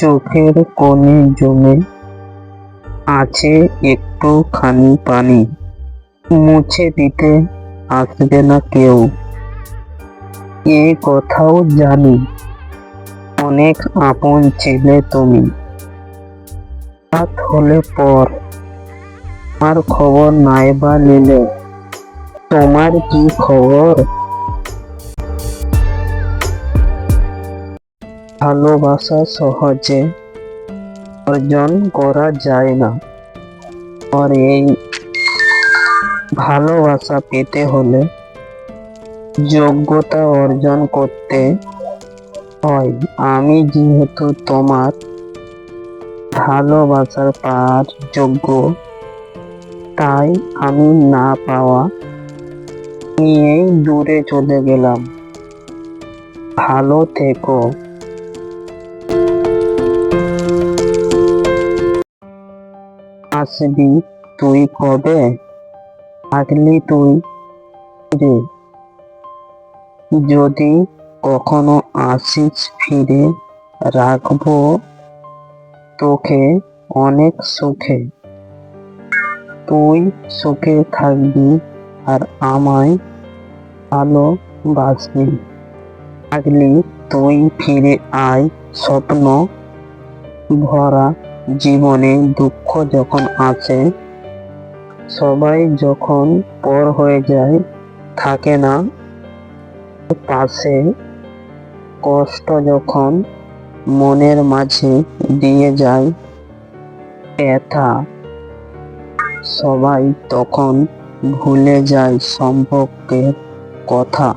চোখের কোণে জমে আছে একটুখানি পানি। মুছে দিতে আসবে না কেউ। এ কথাও জানি। অনেক আপন ছিলে তুমি। রাত হলে পর। আমার খবর নাইবা নিলে। তোমার কি খবর? ভালোবাসা সহজে অর্জন করা যায় না। আর এই ভালোবাসা পেতে হলে যোগ্যতা অর্জন করতে হয়। আমি যেহেতু তোমার ভালোবাসার পার যোগ্য, তাই আমি না পাওয়া নিয়েই দূরে চলে গেলাম। ভালো থেকো। আসবি তুই কবে থাকলি তুই রে যদি কখনো আসিস ফিরে, রাখব তোকে অনেক সুখে। তুই সুখে থাকবি আর আমায় ভালোবাসবি। থাকলি তুই ফিরে আয় স্বপ্ন ভরা জীবনে দুঃখ যখন আসে সবাই যখন পর হয়ে যায়, থাকে না। পাশে কষ্ট যখন মনের মাঝে দিয়ে যায়, ব্যথা সবাই তখন ভুলে যায় সম্পর্কের কথা।